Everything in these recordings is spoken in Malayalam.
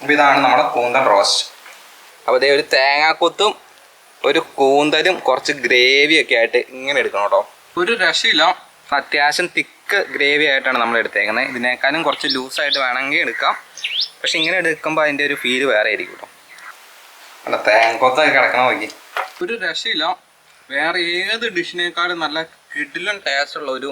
അപ്പോൾ ഇതാണ് നമ്മുടെ കൂന്തൽ റോസ്റ്റ് അപ്പോൾ ഇതേ ഒരു തേങ്ങാക്കൊത്തും ഒരു കൂന്തലും കുറച്ച് ഗ്രേവി ഒക്കെ ആയിട്ട് ഇങ്ങനെ എടുക്കണം കേട്ടോ. ഒരു രക്ഷയില്ല. അത്യാവശ്യം തിക്ക് ഗ്രേവി ആയിട്ടാണ് നമ്മൾ എടുത്തേക്കുന്നത്. ഇതിനേക്കാളും കുറച്ച് ലൂസായിട്ട് വേണമെങ്കിൽ എടുക്കാം. പക്ഷെ ഇങ്ങനെ എടുക്കുമ്പോൾ അതിന്റെ ഒരു ഫീൽ വേറെ ആയിരിക്കും കേട്ടോ. അല്ല തേങ്ങക്കൊത്തൊക്കെ കിടക്കണം നോക്കി. ഒരു രക്ഷയില്ല. വേറെ ഏത് ഡിഷിനേക്കാളും നല്ല കിടിലൻ ടേസ്റ്റ് ഉള്ള ഒരു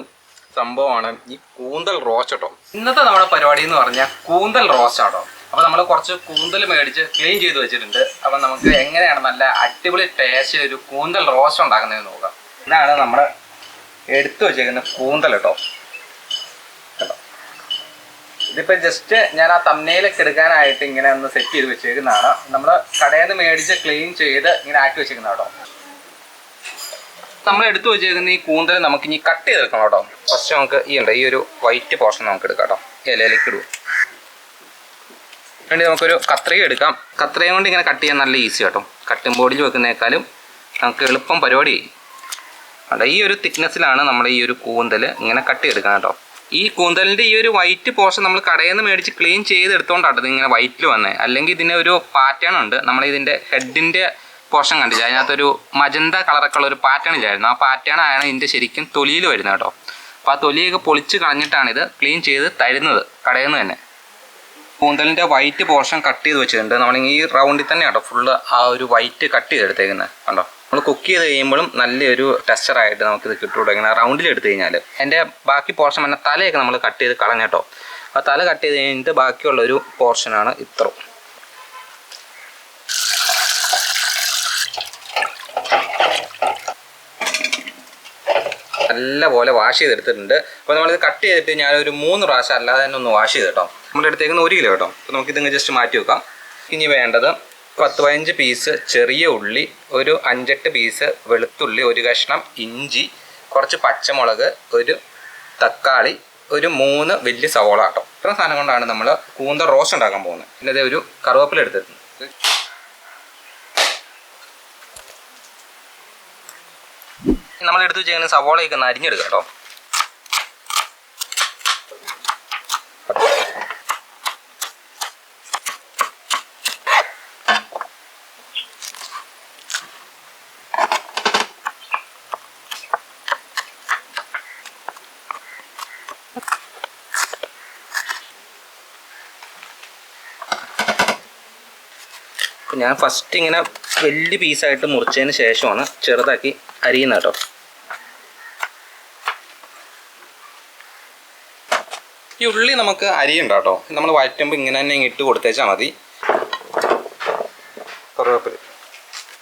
സംഭവമാണ് ഈ കൂന്തൽ റോസ്റ്റ് കേട്ടോ. ഇന്നത്തെ നമ്മുടെ പരിപാടി എന്ന് പറഞ്ഞാൽ കൂന്തൽ റോസ്റ്റ് ആട്ടോ അപ്പൊ നമ്മൾ കുറച്ച് കൂന്തൽ മേടിച്ച് ക്ലീൻ ചെയ്ത് വെച്ചിട്ടുണ്ട്. അപ്പൊ നമുക്ക് എങ്ങനെയാണ് നല്ല അടിപൊളി ടേസ്റ്റ് ഒരു കൂന്തൽ റോസ്റ്റ് ഉണ്ടാക്കുന്നത് നോക്കാം. ഇതാണ് നമ്മൾ എടുത്തു വെച്ചേക്കുന്ന കൂന്തൽ കേട്ടോ. കേട്ടോ. ഇതിപ്പോ ജസ്റ്റ് ഞാൻ ആ തമ്മയിലൊക്കെ എടുക്കാനായിട്ട് ഇങ്ങനെ ഒന്ന് സെറ്റ് ചെയ്ത് വെച്ചേക്കുന്നതാണ്. നമ്മൾ കടയിൽ നിന്ന് മേടിച്ച് ക്ലീൻ ചെയ്ത് ഇങ്ങനെ ആക്കി വെച്ചേക്കുന്ന കേട്ടോ. നമ്മൾ എടുത്തു വെച്ചേക്കുന്ന ഈ കൂന്തൽ നമുക്ക് ഇനി കട്ട് ചെയ്തെടുക്കണം കേട്ടോ. ഫസ്റ്റ് നമുക്ക് ഈ ഉണ്ട് ഈ ഒരു വൈറ്റ് പോർഷൻ നമുക്ക് എടുക്കാം കേട്ടോ ഇലയിലേക്ക് ഇടുക. വേണ്ടി നമുക്കൊരു കത്രിക എടുക്കാം. കത്രിക കൊണ്ട് ഇങ്ങനെ കട്ട് ചെയ്യാൻ നല്ല ഈസി കേട്ടോ കട്ടും ബോർഡിൽ വെക്കുന്നേക്കാളും നമുക്ക് എളുപ്പം പരിപാടി. അല്ല ഈ ഒരു തിക്നെസ്സിലാണ് നമ്മൾ ഈ ഒരു കൂന്തൽ ഇങ്ങനെ കട്ട് ചെയ്തെടുക്കണം കേട്ടോ. ഈ കൂന്തലിന്റെ ഈ ഒരു വൈറ്റ് പോർഷൻ നമ്മൾ കടയിൽ നിന്ന് മേടിച്ച് ക്ലീൻ ചെയ്തെടുത്തോണ്ടാണ് ഇത് ഇങ്ങനെ വൈറ്റിൽ വന്നേ. അല്ലെങ്കിൽ ഇതിന് ഒരു പാറ്റേൺ ഉണ്ട്. നമ്മൾ ഇതിന്റെ ഹെഡിന്റെ പോർഷൻ കണ്ടില്ല? അതിനകത്തൊരു മജന്ത കളറൊക്കെ ഉള്ള ഒരു പാറ്റേൺ ഇല്ലായിരുന്നു. ആ പാറ്റേൺ ആണ് ഇതിന്റെ ശരിക്കും തൊലിയിൽ വരുന്നത് കേട്ടോ. അപ്പോൾ ആ തൊലിയൊക്കെ പൊളിച്ച് കളഞ്ഞിട്ടാണ് ഇത് ക്ലീൻ ചെയ്ത് തരുന്നത്. കടയിൽ നിന്ന് തന്നെ. കൂന്തലിന്റെ വൈറ്റ് പോർഷൻ കട്ട് ചെയ്ത് വെച്ചിട്ടുണ്ട്. നമ്മൾ ഈ റൗണ്ടിൽ തന്നെ കേട്ടോ ഫുള്ള് ആ ഒരു വൈറ്റ് കട്ട് ചെയ്തെടുത്തേക്കുന്നത് കണ്ടോ? നമ്മൾ കുക്ക് ചെയ്ത് കഴിയുമ്പോഴും നല്ലൊരു ടെക്സ്ചറായിട്ട് നമുക്കിത് കിട്ടുള്ളൂ ഇങ്ങനെ റൗണ്ടിൽ എടുത്തു കഴിഞ്ഞാൽ എന്റെ ബാക്കി പോർഷൻ എന്നെ തലയൊക്കെ നമ്മൾ കട്ട് ചെയ്ത് കളഞ്ഞട്ടോ ആ തല കട്ട് ചെയ്ത് കഴിഞ്ഞിട്ട് ബാക്കിയുള്ള ഒരു പോർഷനാണ് ഇത്രയും. നല്ല പോലെ വാഷ് ചെയ്തെടുത്തിട്ടുണ്ട്. അപ്പോൾ നമ്മളിത് കട്ട് ചെയ്തിട്ട് ഞാനൊരു മൂന്ന് പ്രാവശ്യം അല്ലാതെ തന്നെ ഒന്ന് വാഷ് ചെയ്ത് കേട്ടോ നമ്മുടെ അടുത്തേക്ക് ഒരു കിലോ കേട്ടോ. അപ്പോൾ നമുക്കിതിങ്ങ് ജസ്റ്റ് മാറ്റി വെക്കാം. ഇനി വേണ്ടത് പത്ത് പതിനഞ്ച് പീസ് ചെറിയ ഉള്ളി ഒരു അഞ്ചെട്ട് പീസ് വെളുത്തുള്ളി ഒരു കഷ്ണം ഇഞ്ചി കുറച്ച് പച്ചമുളക് ഒരു തക്കാളി ഒരു മൂന്ന് വലിയ സവോള കേട്ടോ. ഇത്ര സാധനം കൊണ്ടാണ് നമ്മൾ കൂന്തൽ റോസ്റ്റ് ഉണ്ടാക്കാൻ പോകുന്നത്. പിന്നെ ഒരു കറുവേപ്പില എടുത്തിട്ടുണ്ട്. നമ്മൾ എടുത്ത് വെച്ചേക്കുന്ന സവോളയൊക്കെ ഒന്ന് അരിഞ്ഞെടുക്കാം കേട്ടോ. ഞാൻ ഫസ്റ്റ് ഇങ്ങനെ വലിയ പീസായിട്ട് മുറിച്ചതിന് ശേഷമാണ് ചെറുതാക്കി അരിയുന്നത് കേട്ടോ. ഈ ഉള്ളി നമുക്ക് അരിയുണ്ട് കേട്ടോ. നമ്മൾ വഴറ്റുമ്പോൾ ഇങ്ങനെ തന്നെ ഇട്ട് കൊടുത്തേച്ചാൽ മതി. കറിവേപ്പില.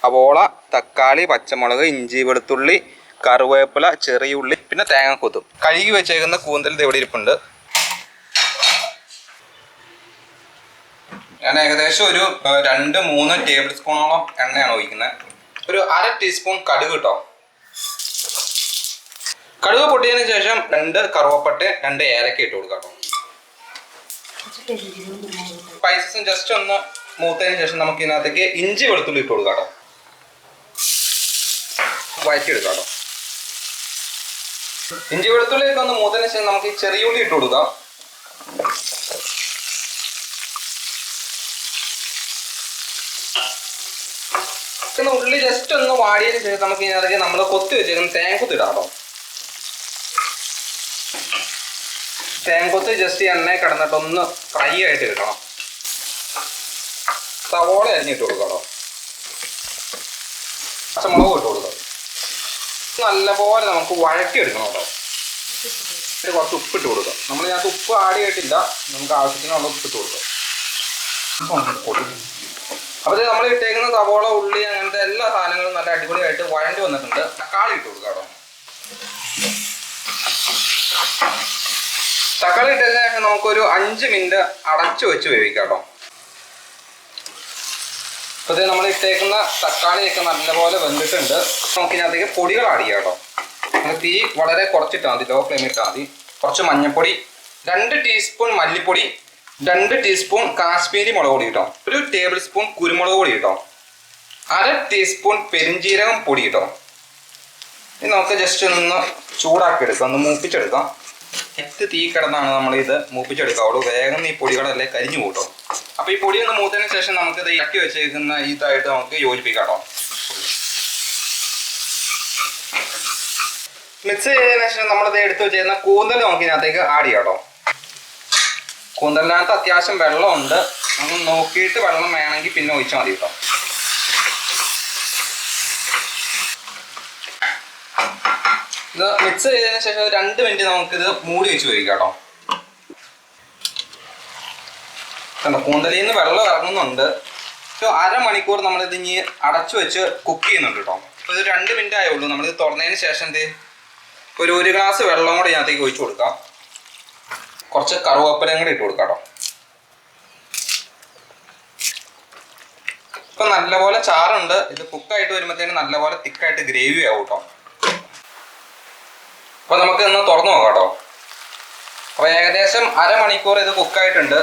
അവോള തക്കാളി പച്ചമുളക് ഇഞ്ചി വെളുത്തുള്ളി കറിവേപ്പില ചെറിയ ഉള്ളി പിന്നെ തേങ്ങ കൊത്തും. കഴുകി വെച്ചേക്കുന്ന കൂന്തൽ ഇവിടെ ഇരിപ്പുണ്ട്? ഞാൻ ഏകദേശം ഒരു രണ്ട് മൂന്ന് ടേബിൾ സ്പൂണോളം എണ്ണയാണ് ഒഴിക്കുന്നത്. ഒരു അര ടീസ്പൂൺ കടുക് കിട്ടോ കടുക് പൊട്ടിയതിന് ശേഷം രണ്ട് കറുവപ്പട്ട രണ്ട് ഏലക്ക ഇട്ട് കൊടുക്കാം സ്പൈസസും ജസ്റ്റ് ഒന്ന് മൂത്തതിന് ശേഷം നമുക്ക് ഇതിനകത്തേക്ക് ഇഞ്ചി വെളുത്തുള്ളി ഇട്ട് കൊടുക്കാം കേട്ടോ വഴറ്റി എടുക്കാം കേട്ടോ ഇഞ്ചി വെളുത്തുള്ളിയൊക്കെ ഒന്ന് മൂത്തതിന് ശേഷം നമുക്ക് ചെറിയ ഉള്ളി ഇട്ട് കൊടുക്കാം. പിന്നെ ഉള്ളി ജസ്റ്റ് ഒന്ന് വാടിയതിന് ശേഷം നമുക്ക് ഇതിനകത്തേക്ക് നമ്മൾ കൊത്തി വെച്ചേക്കുന്ന തേങ്ങ ഇടാം കേട്ടോ. തേങ്ങക്കൊത്ത് ജസ്റ്റ് എണ്ണയിൽ കിടന്നിട്ട് ഒന്ന് ഫ്രൈ ആയിട്ട് കിട്ടണം സവോള അരിഞ്ഞിട്ട് കൊടുക്കണം പച്ചമുളക് ഇട്ട് കൊടുക്കാം. നല്ലപോലെ നമുക്ക് വഴക്കിയെടുക്കണം കേട്ടോ. കുറച്ച് ഉപ്പിട്ട് കൊടുക്കാം. നമ്മൾ ഇതിനകത്ത് ഉപ്പ് ആഡ് ചെയ്തിട്ടില്ല. നമുക്ക് ആവശ്യത്തിനുള്ള ഉപ്പിട്ട് കൊടുക്കാം. അപ്പോൾ നമ്മൾ ഇട്ടേക്കുന്ന സവോള ഉള്ളി അങ്ങനത്തെ എല്ലാ സാധനങ്ങളും നല്ല അടിപൊളിയായിട്ട് വഴണ്ടി വന്നിട്ടുണ്ട്. തക്കാളി ഇട്ട് കൊടുക്കാം തക്കാളി ഇട്ടതിന് ശേഷം നമുക്കൊരു അഞ്ച് മിനിറ്റ് അടച്ചു വെച്ച് വേവിക്കാം കേട്ടോ. നമ്മൾ ഇട്ടേക്കുന്ന തക്കാളിയൊക്കെ നല്ലപോലെ വെന്തിട്ടുണ്ട്. നമുക്ക് ഇതിനകത്തേക്ക് പൊടികൾ ആഡ് ചെയ്യാം കേട്ടോ. തീ വളരെ കുറച്ചിട്ടാൽ മതി ലോ ഫ്ലെയിമിട്ടാൽ മതി. കുറച്ച് മഞ്ഞൾപ്പൊടി രണ്ട് ടീസ്പൂൺ മല്ലിപ്പൊടി രണ്ട് ടീസ്പൂൺ കാശ്മീരി മുളക് പൊടി കേട്ടോ ഒരു ടേബിൾ സ്പൂൺ കുരുമുളക് പൊടി കേട്ടോ അര ടീസ്പൂൺ പെരിഞ്ജീരകം പൊടി കേട്ടോ ഇനി നമുക്ക് ജസ്റ്റ് ഒന്ന് ചൂടാക്കി എടുക്കാം ഒന്ന് മൂപ്പിച്ചെടുക്കാം. എത്ത് തീ കിടന്നാണ് നമ്മൾ ഇത് മൂപ്പിച്ചെടുക്കാവുള്ളൂ വേഗം ഈ പൊടികളല്ലേ കരിഞ്ഞു കൂട്ടോ അപ്പൊ ഈ പൊടി ഒന്ന് മൂത്തതിന് ശേഷം നമുക്ക് ഇത് ഇറക്കി വെച്ചേക്കുന്ന ഇതായിട്ട് നമുക്ക് യോജിപ്പിക്കാം മിക്സ് ചെയ്തതിനു ശേഷം നമ്മളിത് എടുത്ത് വെച്ചിരുന്ന കൂന്തൽ നമുക്ക് ഇതിനകത്തേക്ക് ആഡ് ചെയ്യാം കേട്ടോ. കൂന്തലിനകത്ത് അത്യാവശ്യം വെള്ളമുണ്ട്. നമ്മൾ നോക്കിയിട്ട് വെള്ളം വേണമെങ്കിൽ പിന്നെ ഒഴിച്ചാൽ മതി കേട്ടോ. ഇത് മിക്സ് ചെയ്തതിന് ശേഷം രണ്ട് മിനിറ്റ് നമുക്കിത് മൂടി വെച്ച് വയ്ക്കാം കേട്ടോ. കണ്ടോ കൂന്തലിൽ നിന്ന് വെള്ളം ഇറങ്ങുന്നുണ്ട്. ഒരു അരമണിക്കൂർ നമ്മളിത് ഇനി അടച്ചു വെച്ച് കുക്ക് ചെയ്യുന്നുണ്ട് കേട്ടോ. അപ്പോൾ ഇത് രണ്ട് മിനിറ്റ് ആയുള്ളൂ. നമ്മളിത് തുറന്നതിന് ശേഷം എന്ത് ഒരു ഒരു ഗ്ലാസ് വെള്ളം കൂടെ ഇതിനകത്തേക്ക് ഒഴിച്ചു കൊടുക്കാം. കുറച്ച് കറുവേപ്പിലയും കൂടി ഇട്ട് കൊടുക്കാം ഇപ്പൊ നല്ലപോലെ ചാറുണ്ട്. ഇത് കുക്കായിട്ട് വരുമ്പോഴത്തേന് നല്ലപോലെ തിക്കായിട്ട് ഗ്രേവി ആവും കേട്ടോ അപ്പൊ നമുക്ക് ഇന്ന് തുറന്നു നോക്കാം കേട്ടോ അപ്പൊ ഏകദേശം അരമണിക്കൂർ ഇത് കുക്കായിട്ടുണ്ട്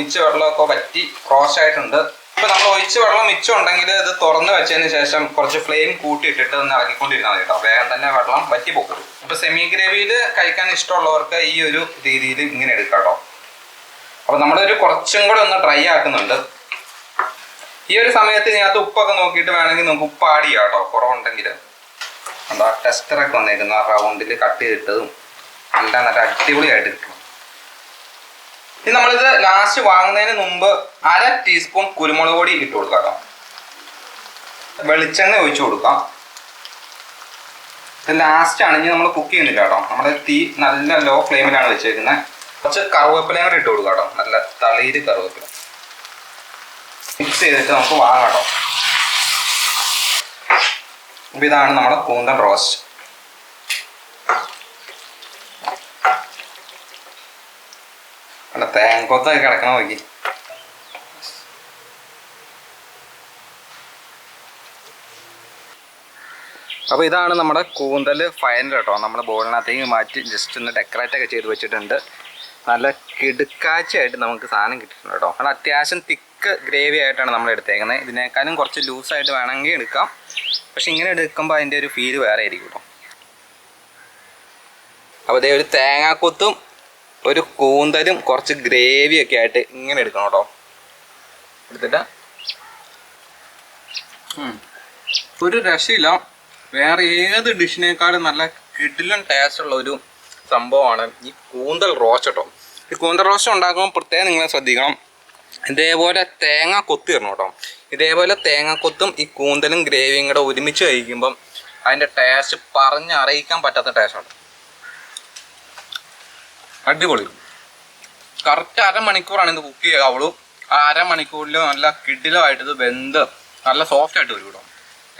ഉച്ച വെള്ളമൊക്കെ വറ്റി റോസ്റ്റ് ആയിട്ടുണ്ട്. ഇപ്പൊ നമ്മൾ ഒഴിച്ച് വെള്ളം മിച്ചം ഉണ്ടെങ്കിൽ ഇത് തുറന്ന് വെച്ചതിന് ശേഷം കുറച്ച് ഫ്ലെയിം കൂട്ടിയിട്ടിട്ട് ഒന്ന് ഇളക്കിക്കൊണ്ടിരുന്നാൽ മതി കേട്ടോ. വേഗം തന്നെ വെള്ളം വറ്റി പോകും ഇപ്പൊ സെമി ഗ്രേവിയിൽ കഴിക്കാൻ ഇഷ്ടമുള്ളവർക്ക് ഈ ഒരു രീതിയിൽ ഇങ്ങനെ എടുക്കാം കേട്ടോ. അപ്പൊ നമ്മളൊരു കുറച്ചും കൂടെ ഒന്ന് ഡ്രൈ ആക്കുന്നുണ്ട്. ഈ ഒരു സമയത്ത് ഇതിനകത്ത് ഉപ്പൊക്കെ നോക്കിയിട്ട് വേണമെങ്കിൽ നമുക്ക് ഉപ്പ് ആഡ് ചെയ്യാം കേട്ടോ. കുറവുണ്ടെങ്കിൽ. എന്താ ടെസ്റ്ററൊക്കെ വന്നേക്കുന്ന ആ റൗണ്ടിൽ കട്ട് ചെയ്തിട്ടതും എല്ലാം നല്ല അടിപൊളിയായിട്ട് കിട്ടും. ഇനി നമ്മളിത് ലാസ്റ്റ് വാങ്ങുന്നതിന് മുമ്പ് അര ടീസ്പൂൺ കുരുമുളക് പൊടി ഇട്ട് കൊടുക്കാം വെളിച്ചെണ്ണ ഒഴിച്ചു കൊടുക്കാം. ഇത് ലാസ്റ്റ് ആണ്. ഇനി നമ്മൾ കുക്ക് ചെയ്യുന്നില്ല കേട്ടോ. നമ്മുടെ തീ നല്ല ലോ ഫ്ലെയിമിലാണ് വെച്ചേക്കുന്നത് കുറച്ച് കറുവേപ്പിലയും കൂടെ ഇട്ട് കൊടുക്കാം കേട്ടോ. നല്ല തളീര് കറുവേപ്പില. മിക്സ് ചെയ്തിട്ട് നമുക്ക് വാങ്ങാം കേട്ടോ. ഇതാണ് നമ്മുടെ കൂന്തൽ റോസ്റ്റ് അല്ല തേങ്ങക്കൊത്തൊക്കെ കിടക്കണ നോക്കി. അപ്പോൾ ഇതാണ് നമ്മുടെ കൂന്തൽ ഫൈനൽ കേട്ടോ നമ്മുടെ ബോളിനകത്തേക്ക് മാറ്റി ജസ്റ്റ് ഒന്ന് ഡെക്കറേറ്റ് ഒക്കെ ചെയ്ത് വെച്ചിട്ടുണ്ട്. നല്ല കിടുക്കാച്ചയായിട്ട് നമുക്ക് സാധനം കിട്ടിയിട്ടുണ്ട് കേട്ടോ അത് അത്യാവശ്യം തിക്ക് ഗ്രേവി ആയിട്ടാണ് നമ്മൾ എടുത്തേക്കുന്നത്. ഇതിനേക്കാളും കുറച്ച് ലൂസായിട്ട് വേണമെങ്കിൽ എടുക്കാം. പക്ഷെ ഇങ്ങനെ എടുക്കുമ്പോൾ അതിന്റെ ഒരു ഫീൽ വേറെ ആയിരിക്കും കേട്ടോ അപ്പോൾ ഇതേ ഒരു തേങ്ങാക്കൊത്തും ഒരു കൂന്തലും കുറച്ച് ഗ്രേവി ഒക്കെ ആയിട്ട് ഇങ്ങനെ എടുക്കണം കേട്ടോ. എടുത്തിട്ട്? ഒരു രക്ഷയില്ല. വേറെ ഏത് ഡിഷിനേക്കാളും നല്ല കിടിലൻ ടേസ്റ്റ് ഉള്ള ഒരു സംഭവമാണ് ഈ കൂന്തൽ റോസ്റ്റ് കേട്ടോ. ഈ കൂന്തൽ റോസ്റ്റ് ഉണ്ടാക്കുമ്പോൾ പ്രത്യേകം നിങ്ങൾ ശ്രദ്ധിക്കണം. ഇതേപോലെ തേങ്ങ കൊത്തി ഇടണം കേട്ടോ. ഇതേപോലെ തേങ്ങ കൊത്തും ഈ കൂന്തലും ഗ്രേവിയും കൂടെ ഒരുമിച്ച് കഴിക്കുമ്പം അതിന്റെ ടേസ്റ്റ് പറഞ്ഞറിയിക്കാൻ പറ്റാത്ത ടേസ്റ്റാണ് അടിപൊളി. കറക്റ്റ് അരമണിക്കൂറാണ് ഇത് കുക്ക് ചെയ്യാവുള്ളൂ ആ അരമണിക്കൂറിൽ നല്ല കിടിലമായിട്ട് ഇത് വെന്ത് നല്ല സോഫ്റ്റ് ആയിട്ട് വരും കേട്ടോ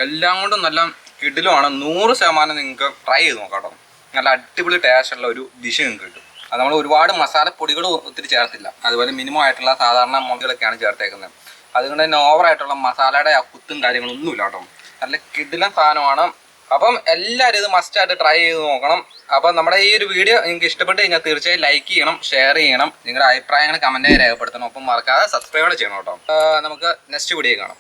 എല്ലാം കൊണ്ടും നല്ല കിഡിലുമാണ് നൂറ് ശതമാനം നിങ്ങൾക്ക് ട്രൈ ചെയ്ത് നോക്കാം കേട്ടോ നല്ല അടിപൊളി ടേസ്റ്റ് ഉള്ള ഒരു ഡിഷ് നിങ്ങൾക്ക് കിട്ടും. അത് നമ്മൾ ഒരുപാട് മസാലപ്പൊടികൾ ഒത്തിരി ചേർത്തില്ല. അതുപോലെ മിനിമം ആയിട്ടുള്ള സാധാരണ മുളകളൊക്കെയാണ് ചേർത്തേക്കുന്നത്. അതുകൊണ്ട് തന്നെ ഓവറായിട്ടുള്ള മസാലയുടെ ആ കുത്തും കാര്യങ്ങളൊന്നുമില്ല കേട്ടോ നല്ല കിടിലൻ സാധനമാണ്. അപ്പം എല്ലാവരും ഇത് മസ്റ്റ് ആയിട്ട് ട്രൈ ചെയ്ത് നോക്കണം. അപ്പം നമ്മുടെ ഈ ഒരു വീഡിയോ നിങ്ങൾക്ക് ഇഷ്ടപ്പെട്ട് കഴിഞ്ഞാൽ തീർച്ചയായും ലൈക്ക് ചെയ്യണം ഷെയർ ചെയ്യണം. നിങ്ങളുടെ അഭിപ്രായങ്ങൾ കമന്റായി രേഖപ്പെടുത്തണം. ഒപ്പം മറക്കാതെ സബ്സ്ക്രൈബ് ചെയ്യണം കേട്ടോ. നമുക്ക് നെക്സ്റ്റ് വീഡിയോ കാണാം.